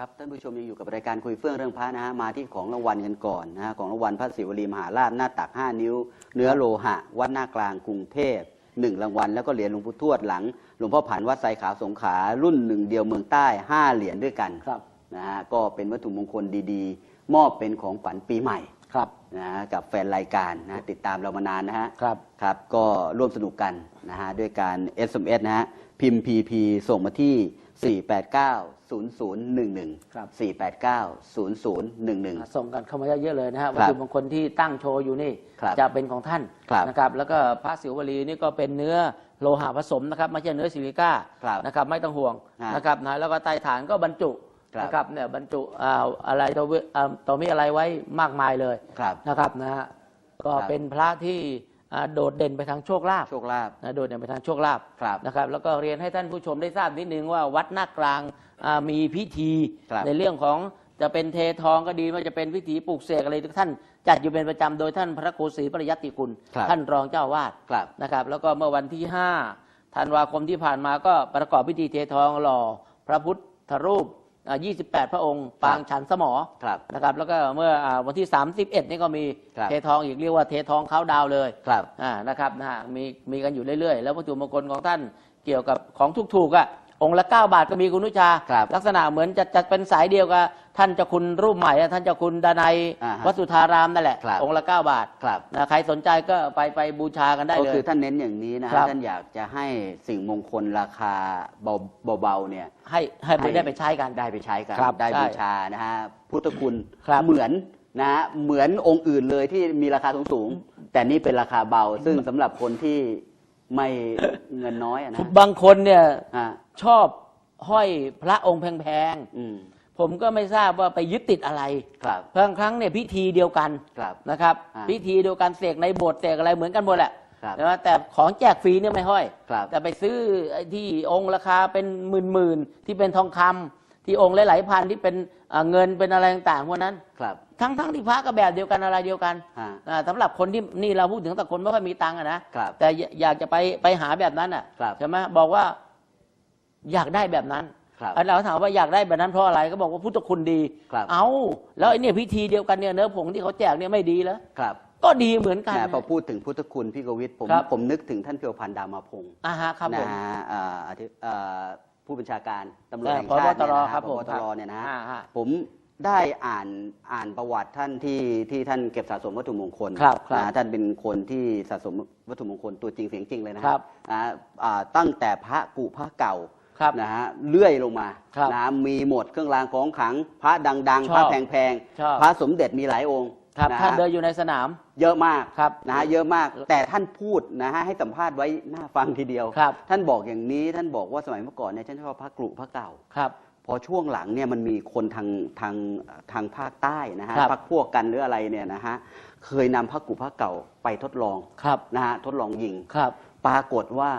ครับท่านผู้ชมยังอยู่กับรายการคุยเฟื่องเรื่องพระนะฮะมาที่ของรางวัลกันก่อนนะฮะของรางวัลพระศิวลีมหาราชหน้าตัก 5 นิ้ว เนื้อโลหะ วัดหน้ากลางกรุงเทพหนึ่งรางวัล แล้วก็เหรียญหลวงปู่ทวดหลังหลวงพ่อผันวัดไซขาวสงขลารุ่นหนึ่งเดียวเมืองใต้ 5 เหรียญด้วยกันครับนะฮะก็เป็นวัตถุมงคลดีๆ มอบเป็นของขวัญปีใหม่ครับนะฮะกับแฟนรายการนะติดตามเรามานานนะฮะครับครับก็ร่วมสนุกกันนะฮะด้วยการ SMS นะฮะพิมพ์ PP ส่งมาที่ 489 0011 ครับ 489 0011 ส่งกันเข้ามาเยอะๆเลยนะฮะควัรัตบถุมงคลที่ตั้งโชว์อยู่นี่ครับจะเป็นของท่านครับนะครับ แล้วก็พระศิวลีนี่ก็เป็นเนื้อโลหะผสมนะครับไม่ใช่เนื้อซิลิก้าครับนะครับไม่ต้องห่วงฮะนะครับนะแล้วก็ใต้ฐานก็บรรจุครับ นะครับเนี่ยบรรจุอ่าอะไรตัววิอ่าตัวมีอะไรไว้มากมายเลยครับ นะครับนะฮะก็ครับเป็นพระที่อ่า โดดเด่นไปทางโชคลาภโชคลาภนะโดดเด่นไปทางโชคลาภครับนะครับแล้วก็เรียนให้ท่านผู้ชมได้ทราบนิดนึงว่าวัดหน้ากลางอ่ามีพิธีครับในเรื่องของจะเป็นเททองก็ดีว่าจะเป็นพิธีปลูกเสกอะไรทุกท่าน จัดอยู่เป็นประจำโดยท่านพระครูศรีปริยัติคุณครับท่านรองเจ้าอาวาดครับนะครับแล้วก็เมื่อวันที่5ธันวาคมที่ผ่านมาก็ประกอบพิธีเททองหล่อพระพุทธรูปอ่า 28 พระองค์ ปางฉันสมอครับนะครับแล้วก็เมื่ออ่าวันที่ 31 นี่ก็มีครับ เททองอีกเรียกว่าเททองเขาดาวเลยครับ อ่านะครับนะฮะมีมีกันอยู่เรื่อยๆ แล้ววัตถุมงคลของท่านเกี่ยวกับของถูกๆอะ องค์ละ 9 บาทก็มีคุณนุชา ครับ ลักษณะเหมือนจะจะเป็นสายเดียวกับท่านเจ้าคุณรูปใหม่อะท่านเจ้าคุณดนัยอ่าฮะวัดสุทารามนั่นแหละ ครับ องค์ละ 9 บาทครับ นะใครสนใจก็ไปไปบูชากันได้ก็เลย คือท่านเน้นอย่างนี้นะครัฮะบท่านอยากจะให้สิ่งมงคลราคาเบาเบาๆเนี่ย ให้ให้ไปให้ได้ไปใช้กัน ได้ไปใช้กันครับได้ใช่บูชานะฮะพุทธคุณครับเหมือนนะฮะเหมือนองค์อื่นเลยที่มีราคาสูงๆแต่นี่เป็นราคาเบา ซึ่งสำหรับคนที่ ไม่เงินน้อยอะนะบางคนเนี่ยฮะชอบห้อยพระองค์แพงอืมๆผมก็ไม่ทราบว่าไปยึดติดอะไรครับ บางครั้งเนี่ยพิธีเดียวกันครับนะครับ อ่าพิธีเดียวกันเสกในโบสถ์เสกอะไรเหมือนกันหมดแหละครับใช่ไหมแต่ของแจกฟรีเนี่ยไม่ห้อย ครับแต่ไปซื้อไอ้ที่องค์ราคาเป็นหมื่นๆที่เป็นทองคำ ที่องค์หลายๆพันที่เป็นอ่าเงินเป็นอะไรต่างๆพวกนั้น ครับ ทั้งๆที่พระก็แบบเดียวกันอะไรเดียวกันฮะอ่าสำหรับคนที่นี่เราพูดถึงแต่คนไม่ค่อยมีตังค์อะนะครับแต่อยอยากจะไปไปหาแบบนั้นอะครับใช่ไหมบอกว่าอยากได้แบบนั้นครับอะเราถามว่าอยากได้แบบนั้นเพราะอะไรก็บอกว่าพุทธคุณดี ครับ เอาแล้วไอ้เนี่ยพิธีเดียวกันเนี่ยเนื้อผงที่เขาแจกเนี่ยไม่ดีแล้วครับ ก็ดีเหมือนกันแหมพอพูดถึงพุทธคุณพี่กวิทย์ผมครับ ผมนึกถึงท่านเพียวพันธ์ดามาพงศ์อ่าฮะครับผนะม ฮะอ่าอธิเอ่อ ผู้บัญชาการตำรวจเออแห่งชาติผบตรเนี่ยนะครับพผมบตรเนี่ยนะฮะอ่าฮะ ผมได้อ่านอ่านประวัติท่านที่ที่ท่านเก็บสะสมวัตถุมงคลครับครับนะท่านเป็นคนที่สะสมวัตถุมงคลตัวจริงเสียงจริงเลยนะครับนะอ่าตั้งแต่พระกุพระเก่าครับนะฮะเลื่อยลงมาครับนะมีหมดเครื่องรางของขลังพระดังชๆอบพระแพงชอบ ๆพระสมเด็จมีหลายองค์ ครับะฮะ ท่านเดินอยู่ในสนาม เยอะมากครับนะฮะเยอะมากแต่ท่านพูดนะฮะให้สัมภาษณ์ไว้น่าฟังทีเดียว ครับ ท่านบอกอย่างนี้ท่านบอกว่าสมัยเมื่อก่อนเนี่ยฉันชอบพระกรุพระเก่า ครับ พอช่วงหลังเนี่ยมันมีคนทางทางทางภาคใต้นะฮะครับ พักพวกกันหรืออะไรเนี่ยนะฮะเคยนำพระกรุพระเก่าไปทดลองครับนะฮะทดลองยิง ครับ ปรากฏว่า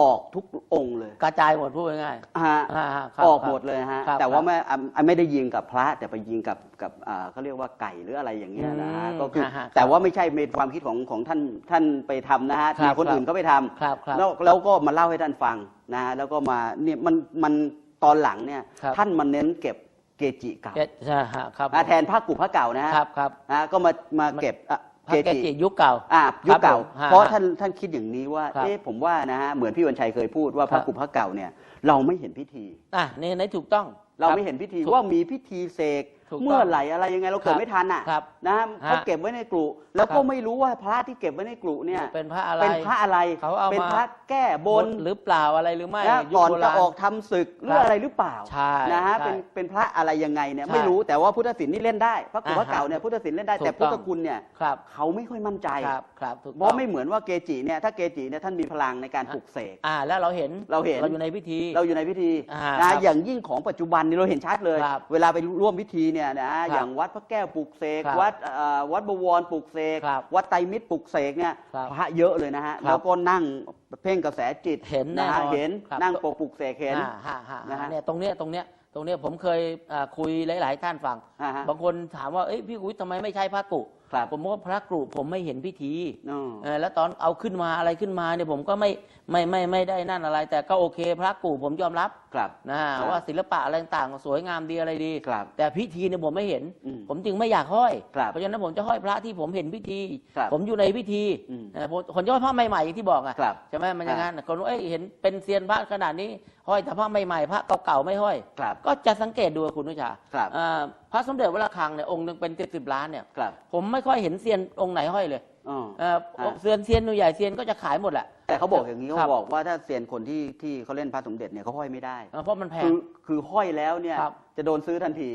ออกทุกองค์เลยกระจายหมดพูดง่ายฮะอ่าฮะครับออกหมดเลยฮะครับแต่ว่าครับไม่อะอะไม่ได้ยิงกับพระ แต่ไปยิงกับกับอ่าเขาเรียกว่าไก่หรืออะไรอย่างเงี้ยนะฮะอืมก็คือฮะฮะแต่ว่าไม่ใช่เป็นความคิดของของท่านท่านไปทำนะฮะครับมีคนอื่นก็ไปทำครับครับแล้วแล้วก็มาเล่าให้ท่านฟังนะฮะแล้วก็มาเนี่ยมันมันตอนหลังเนี่ยครับ ท่านมาเน้นเก็บเกจิเก่าๆเจ็ดใช่ฮะครับอะแทนพระกุพระเก่านะฮะ ครับครับ นะฮะก็มามาเก็บอะ พระเกจิยุคเก่าอะยุคเก่าครับผมฮะเพราะท่านท่านคิดอย่างนี้ว่าครับเอ๊ะผมว่านะฮะเหมือนพี่วันชัยเคยพูดว่าพระครับกุพระเก่าเนี่ย เราไม่เห็นพิธีอะนี่ในถูกต้อง เราคบไม่เห็นพิธีถูกว่ามีพิธีเสก ถูกต้องเมื่อไหร่อะไรยังไงเราเกิดครับไม่ทันอะครับนะฮะฮะเขาเก็บไว้ในกรุแล้วครัก็บไม่รู้ว่าพระที่เก็บไว้ในกรุเนี่ยเป็นพระอะไรเป็นพระอะไรเขาเอาเป็นมาพระแก้บนหรือเปล่าอะไรหรือไม่นะยุคก่อนโบจะราณ ออกทำศึกหรือครับอะไรหรือเปล่าใช่นะฮะใช่เป็นเป็นพระอะไรยังไงเนี่ยใช่ไม่รู้แต่ว่าพุทธศิลป์นี่เล่นได้พระกุพระอ่าฮะเก่าเนี่ยพุทธศิลป์เล่นได้ถูกแต่พุทธต้อง คุณเนี่ยครับเขาไม่ค่อยมั่นใจ ครับครับถูกเพต้องราะไม่เหมือนว่าเกจิเนี่ยถ้าเกจิเนี่ยท่านมีพลังในการปลุกเสก อ่าแล้วเราเห็นเราเห็นเราอยู่ในพิธี เราอยู่ในพิธีอ่านะครับอย่างยิ่งของปัจจุบันนี่เราเห็นชัดเลย ครับเวลาไปร่วมพิธีเนี่ยนะอย่างวัดพระแก้วปลุกเสกครับวัดเอ่อวัดบวรปลุกเสกครับวัดไตรมิตรปลุกเสกเนี่ยครับพระเยอะเลยนะฮะครับแล้วก็นั่งเพ่งกระแสจิตเห็นแน่นอนะฮะเห็นครับ นั่งปกปลุกเสกเห็น อ่าฮะฮะนะฮะเนี่ยตรงเนี้ยตรงเนี้ยตรงเนี้ยผมเคยอ่าคุยหลาย ๆ ท่านฟัง อ่าฮะบางคนถามว่าเอ้ยพี่กุ้ยทำไมไม่ใช้พระกุ ครับ ผมบอกว่าพระกรุผมไม่เห็นพิธีอ๋อ เออแล้วตอนเอาขึ้นมาอะไรขึ้นมาเนี่ยผมก็ไม่ไม่ไม่ไม่ได้นั่นอะไร แต่ก็โอเค พระกรุผมยอมรับครับนะครับว่าศิลปะอะไรต่างๆสวยงามดีอะไรดี ครับแต่พิธีเนี่ยผมไม่เห็น อืมผมจึงไม่อยากห้อย ครับเพราะฉะนั้นผมจะห้อยพระที่ผมเห็นพิธี ครับผมอยู่ในพิธีอืมเออผมคนจะห้อยพระใหม่ๆอย่างที่บอกอะครับใช่ไหมมันอย่างนั้นคนว่าเอ้ยเห็นเป็นเซียนพระขนาดนี้ห้อยแต่พระใหม่ๆพระเก่าๆไม่ห้อย ครับก็จะสังเกตดูคุณนุชาครับ อ่า พระสมเด็จวัดระฆังเนี่ยองค์หนึงเป็นสิบสิบล้านเนี่ยครับ ผมไม่ค่อยเห็นเซียนองค์ไหนห้อยเลยอ๋อ เอ่อฮะ เซียนเซียนหนูใหญ่เซียนก็จะขายหมดแหละ แต่เขาบอกอย่างนี้ครัเขาบบอกว่าถ้าเซียนคนที่ที่เขาเล่นพระสมเด็จเนี่ยเขาห้อยไม่ได้ เออเพราะมันแพคืง อคือห้อยแล้วเนี่ย ครับ จะโดนซื้อทันที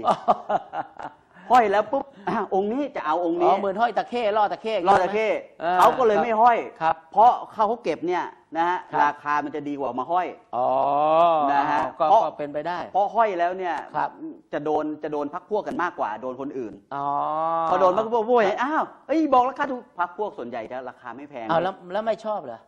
ห้อยแล้วปุ๊บอะองค์นี้จะเอาองค์อ๋นี้อเหมือนห้อยตะเข้ล่อตะเข้รอดตะเข้ออเขาก็เลยไม่ห้อย ครับ เพราะเขาเก็บเนี่ยนะฮะครับ ราคามันจะดีกว่ามาห้อย อ๋อนะฮะก็เพราะ ก็เป็นไปได้ เพราะห้อยแล้วเนี่ยครับ จะโดนจะโดนพักพวกกันมากกว่าโดนคนอื่นอ๋อพอโดนพักพวกพวกเห็นอ้าวเอ้ยบอกราคาถูกพักพวกส่วนใหญ่จะราคาไม่แพงเอาแล้วแล้วไม่ชอบเหรอ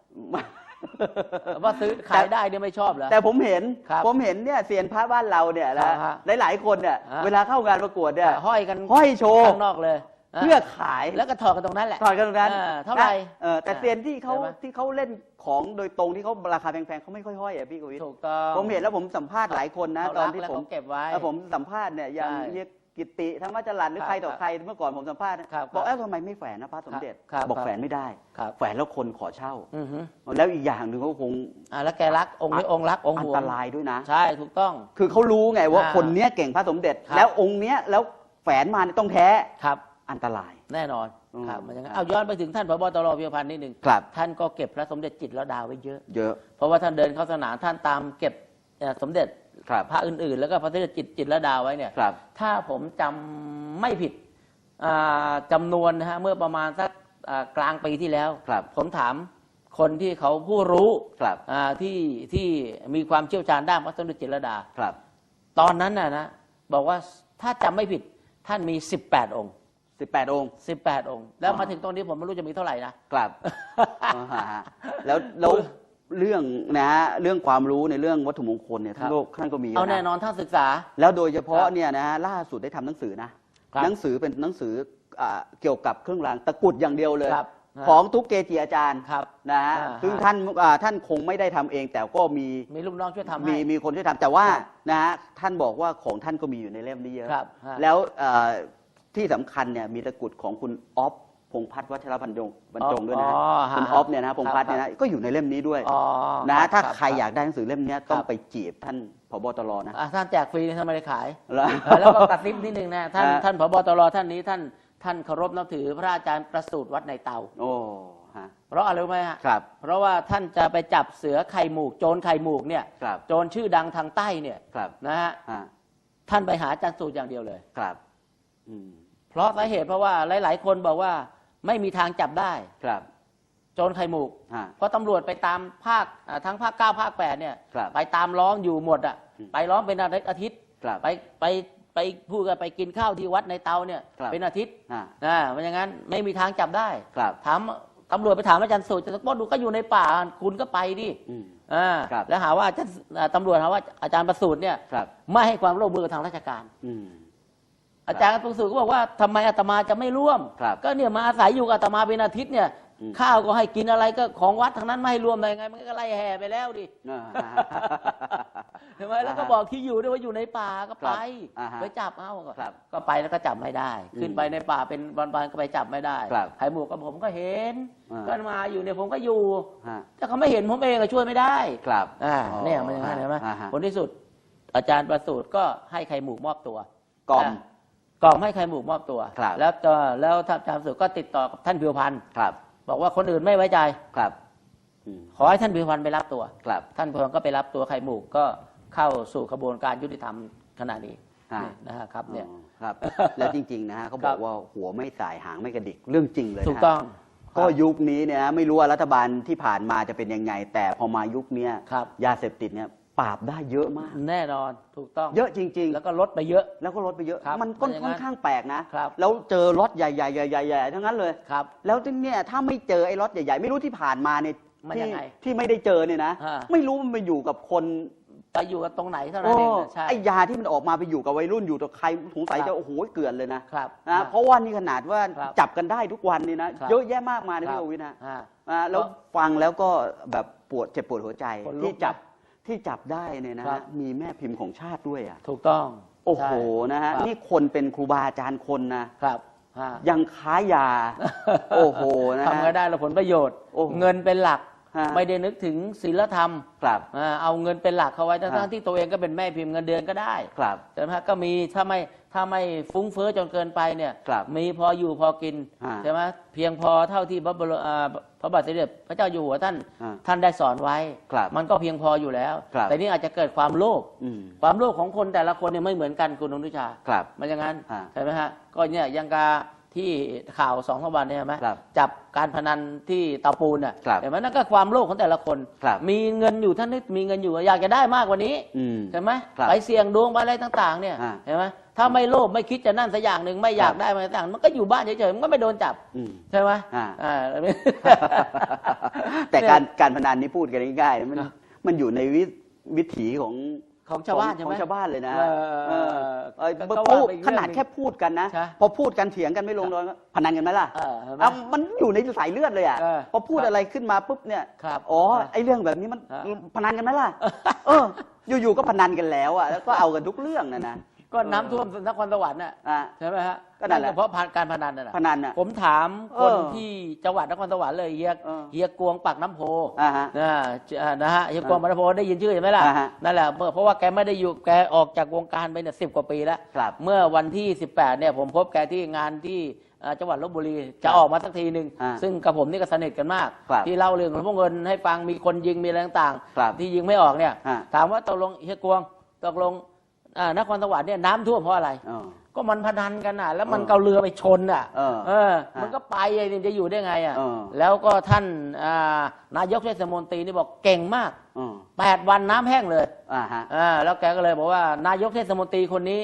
ว่าซื้อขายได้เนี่ยไม่ชอบเหรอ แต่ผมเห็น ครับผมเห็นเนี่ยเซียนพระบ้านเราเนี่ยนะฮะหลายๆคนเนี่ยฮะ เวลาเข้างานประกวดเนี่ยห้อยกันห้อยโชว์ข้างนอกเลยะเพื่อขายแล้วก็ถอดกันตรงนั้นแหละ ถอดกันตรงนั้นเออเท่าไหร่เออแต่เซียนที่เขาใช่ไหม ที่เขาเล่นของโดยตรงที่เขาราคาแพงๆเขาไม่ค่อยห้อยอะพี่กวิทถูกต้องผมเห็นแล้วผมสัมภาษณ์หลายคนนะ เขาตอนรักที่แล้วผมเขาเก็บไว้ เออผมสัมภาษณ์เนี่ยอย่างใช่เฮียกิ ตติธรรมจรันหรือครับใครต่อใครเมื่อก่อนผมสัมภาษณ์นะครับบอกครับเอ้าทำไมไม่แฝนนะพระสมเด็จครับบอกครับแฝนไม่ได้ ครับแฝนแล้วคนขอเช่าอือฮึ แล้วอีกอย่างหนึ่งเขาคงอ่าแล้วแกรักองค์นี้องค์รักองค์อัหนวงตรายด้วยนะ ใช่ถูกต้อง คือเขารู้ไงว่าอ่าคนเนี้ยเก่งพระสมเด็จ ครับ แล้วองค์เนี้ยแล้วแฝนมาเนี่ยต้องแท้ครับ อันตราย แน่นอนอืม ครับมันอย่างนั้นครับเอาย้อนไปถึงท่านพบตรพิพันธ์นิดหนึ่งครับท่านก็เก็บพระสมเด็จจิตรลดาไว้เยอะ เยอะ เพราะว่าท่านเดินเข้าสนามท่านตามเก็บเอ่อสมเด็จ ครับพระอื่นๆ แล้วก็พระสมเด็จจิตจิตรลดาไว้เนี่ยครับ ถ้าผมจำไม่ผิดอ่าจำานวนนะฮะเมื่อประมาณสักอ่ากลางปีที่แล้ว ครับ ผมถามคนที่เขาผู้รู้ครับ อ่าที่ที่มีความเชี่ยวชาญด้านพระสมเด็จจิตรลดา ครับ ตอนนั้นน่ะนะบอกว่าถ้าจำไม่ผิดท่านมี 18 องค์ สิบแปดองค์ 18 องค์ แล้วอ๋อมาถึงตรงนี้ผมไม่รู้จะมีเท่าไหร่นะ ครับ อ่าฮะแล้วแล้ว เรื่องนะฮะเรื่องความรู้ในเรื่องวัตถุมงคลเนี่ยครัท่านบก็ท่านก็มีเยเอาอะแน่นะนอนท่านศึกษา แล้วโดยเฉพาะครับเนี่ยนะฮะล่าสุดได้ทำหนังสือนะครับหนังสือเป็นหนังสืออ่าเกี่ยวกับเครื่องรางตะกรุดอย่างเดียวเลยครับของทุกเกจิอาจารย์ครับนะฮะอ่าซึ่งท่านอ่าท่านคงไม่ได้ทำเอง แต่ก็มีมีลูกน้องช่วยทำมีให้มีคนช่วยทำแต่ว่าครับนะฮะท่านบอกว่าของท่านก็มีอยู่ในเล่มนี้เยอะครับฮะแล้วเอ่อที่สำคัญเนี่ยมีตะกรุดของคุณออฟ พงษ์พัฒน์วัชรพันจงบรรจงด้วยนะฮะอ๋อฮะคุณออฟเนี่ยนะพงษ์พัฒน์เนี่ยนะก็อยู่ในเล่มนี้ด้วยอ๋อนะฮะถ้าบใครอยากได้หนังสือเล่มเนี้ยต้องครับไปจีบท่านผบตรนะ อะท่านแจกฟรีท่านไม่ได้ขาย แล้ว เออแล้วก็กระซิบนิดนึงนะท่านฮะ ท่านผบตรท่านนี้ท่านท่านเคารพนับถือพระอาจารย์ประสูติวัดในเตา โอ้ฮะเพราะอะไรรู้ไหมฮะครับ เพราะว่าท่านจะไปจับเสือไข่หมูก โจรไข่หมูกเนี่ยครับ โจรชื่อดังทางใต้เนี่ยครับนะฮะฮะท่านไปหาอาจารย์สูตรอย่างเดียวเลย ครับอืม เพราะสาเหตุเพราะว่าหลาย ๆ คนบอกว่า ไม่มีทางจับได้ ครับ โจรไข่หมูกฮะเพราะตำรวจไปตามภาคอ่าทั้งภาคเก้าภาคแปดเนี่ย ครับไปตามล้อมอยู่หมดอะ อืม ไปล้อมเป็นอาทิตย์ ครับ ไปไปไปพูดกันไปกินข้าวที่วัดในเตาเนี่ยครับ เป็นอาทิตย์ฮะนะมันอย่างนั้นไม่มีทางจับได้ ครับ ถามตำรวจไปถามอาจารย์สูตรอาจารย์สูตรดูก็อยู่ในป่าคุณก็ไปดิอืม อ่าครับ แล้วหาว่าอาจารย์อ่าตำรวจหาว่าอาจารย์ประสูตรเนี่ยครับ ไม่ให้ความร่วมมือกับทางราชการ อืม อาจารย์ประสูตรก็บอกว่าทำไมอาตมาจะไม่ร่วมครับก็เนี่ยมาอาศัยอยู่กับอาตมาเป็นอาทิตย์เนี่ยอืมข้าวก็ให้กินอะไรก็ของวัดทั้งนั้นไม่ให้รวมได้ไง มันก็ไล่แห่ไปแล้วดิอ่าฮะใช่ไหมแล้วก็บอกที่อยู่ด้วยว่าอยู่ในป่าก็ไปอ่าฮะไปจับเอาก็ครับก็ไปแล้วก็จับไม่ได้อืมขึ้นไปในป่าเป็นวันๆก็ไปจับไม่ได้ครับไข่หมูกกับผมก็เห็นอ่าก็มาอยู่เนี่ยผมก็อยู่ฮะแต่เขาไม่เห็นผมเองก็ช่วยไม่ได้ครับอ่าอ๋อเนี่ยมันอย่างนั้นเห็นไหมอ่าฮะผลที่สุดอาจารย์ประสูตรก็ให้ไข่หมูกมอบตัวกล่อมอ่า กล่อมให้ไข่หมูกมอบตัว ครับ แล้วก็แล้วท่านอาจารย์ประสูตรก็ติดต่อกับท่านพิวพันธ์ครับ บอกว่าคนอื่นไม่ไว้ใจ ครับอืมขอให้ท่านพิวพันธ์ไปรับตัว ครับท่านพิวพันธ์ก็ไปรับตัวไข่หมูกก็เข้าสู่กระบวนการยุติธรรมขณะนี้ฮะนี่นะฮะครับเนี่ย อ๋อครับ แล้วจริง ๆ นะฮะเขาบครัอกบว่าหัวไม่สายหางไม่กระดิกเรื่องจริงเลยนะถูกต้องก็ยุคนี้เนี่ยไม่รู้ว่ารัฐบาลที่ผ่านมาจะเป็นยังไง แต่พอมายุคเนี้ยครับ ยาเสพติดเนี่ย ปราบได้เยอะมาก แน่นอนถูกต้องเยอะจริงแล้วก็ลดไปเยอะๆแล้วก็ลดไปเยอะ ครับมันก็มันอย่างนั้นค่อนข้างแปลกนะ ครับ แล้วเจอรถใหญ่ๆๆๆๆทั้งนั้นเลย ครับ แล้วที่เนี่ยถ้าไม่เจอไอ้รถใหญ่ๆ ไม่รู้ที่ผ่านมาเนี่ยมันที่ยังไงที่ไม่ได้เจอเนี่ยนะอ่าไม่รู้มันไปอยู่กับคนไปอยู่กับตรงไหนเท่านั้นเองนะใช่ ไอ้ยาที่มันออกมาไปอยู่กับวัยรุ่นอยู่กับใครสงสัยครัจะบโอ้โหเกลื่อนเลยนะครับ นะเพราะว่านี่ขนาดว่าครับจับกันได้ทุกวันนี่นะครับ เยอะแยะมากมายนะครัพี่บโอวิทย์นะ อ่า อ่าแล้วก็ฟังแล้วก็แบบปวดเจ็บปวดหัวใจขนลุกที่จับนะ ที่จับได้เนี่ยนะครับมีแม่พิมพ์ของชาติด้วยอะถูกต้องโอ้โหใช่ นะฮะครับ นี่คนเป็นครูบาอาจารย์คนนะครับอ่ายังค้ายา โอ้โหนะทำฮะก็ได้แล้วผลประโยชน์ โอ้โหเงินเป็นหลัก ฮะ ไม่ได้นึกถึงศีลธรรมครับ อ่าเอาเงินเป็นหลักเขาไว้ทั้งฮะๆที่ตัวเองก็เป็นแม่พิมพ์เงินเดือนก็ได้ครับ ใช่ไหมฮะก็มีถ้าไม่ ถ้าไม่ฟุ้งเฟ้อจนเกินไปเนี่ยครับมีพออยู่พอกินฮะใช่ไหมเพียงพอเท่าที่พระบรมอ่าพระบาทสมเด็จพระเจ้าอยู่หัวท่านฮะท่านได้สอนไว้ ครับมันก็เพียงพออยู่แล้ว ครับ แต่นี่อาจจะเกิดความโลภอืม ความโลภของคนแต่ละคนเนี่ยไม่เหมือนกันคุณอนุชา ครับ มันอย่างนั้นฮะใช่ไหมฮะก็เนี่ยยังกาที่ข่าวสองสามวันเนี่ยใช่ไหมครับจับการพนันที่เตาปูนน่ะครับเห็นไหมนั่นก็ความโลภของแต่ละคน ครับมีเงินอยู่ท่านนึกมีเงินอยู่อยากจะได้มากกว่านี้อืมใช่ไหมครับไปเสี่ยงดวงไปอะไรต่าง ๆ เนี่ยฮะเห็นไหม ถ้าไม่โลภไม่คิดจะนั่นสักอย่างหนึ่งไม่อยากครับได้มาต่างๆมันก็อยู่บ้านเฉยๆมันก็ไม่โดนจับอืม ใช่ไหมอ่า อ่า แต่การการพนันนี่พูดกันง่ายๆมันนะมันอยู่ในวิวิถีของของชาวบ้านใช่ไหมของชาวบ้านเลยนะเออเออเออก็พูดว่าไปอีกเรื่องขนาดแค่พูดกันนะ ใช่พอพูดกันเถียงกันไม่ลงรอยก็พนันกันไหมล่ะเออเห็นไหมอะมันอยู่ในสายเลือดเลยอะเออพอพูดครับอะไรขึ้นมาปุ๊บเนี่ยครับอ๋อครับไอ้เรื่องแบบนี้มันครับพนันกันไหมล่ะเออ อยู่ๆก็พนันกันแล้วอะแล้วก็เอากันทุกเรื่องนะนะ ก็น้ำท่วมนครสวรรค์น่ะอะ ใช่ไหมฮะก็นั่นแหละ เพราะการพนันน่ะนะพนันอะ ผมถามคนเออที่จังหวัดนครสวรรค์เลยเฮียเออ เฮียกวงปักน้ำโพ อ่าฮะนะอ่านะฮะเฮียกวงปักน้ำโพได้ยินชื่อใช่ไหมล่ะ อ่าฮะนั่นแหละเพราะเพราะว่าแกไม่ได้อยู่แกออกจากวงการไปเนี่ยสิบกว่าปีแล้ว ครับเมื่อวันที่ 18เนี่ยผมพบแกที่งานที่เอ่อจังหวัดลบบุรีจะออกมาสักทีหนึ่งอ่าซึ่งกับผมนี่ก็สนิทกันมาก ครับที่เล่าเรื่องของพวกเงินให้ฟังมีคนยิงมีอะไรต่างครับๆที่ยิงไม่ออกเนี่ย อ่าถามว่าตกลงเฮียกวงตกลง อ่านครสวรรค์เนี่ยน้ำท่วมเพราะอะไร อ๋อ ก็มันพนันกันอะ แล้วมันเออเกาเรือไปชนอะเออเออฮะมันก็ไปไอ้นี่จะอยู่ได้ไงอะเออ แล้วก็ท่านอ่านายกเทศมนตรีนี่บอกเก่งมากอ๋อแปดวันน้ำแห้งเลยอ่าฮะ อ่าแล้วแกก็เลยบอกว่านายกเทศมนตรีคนนี้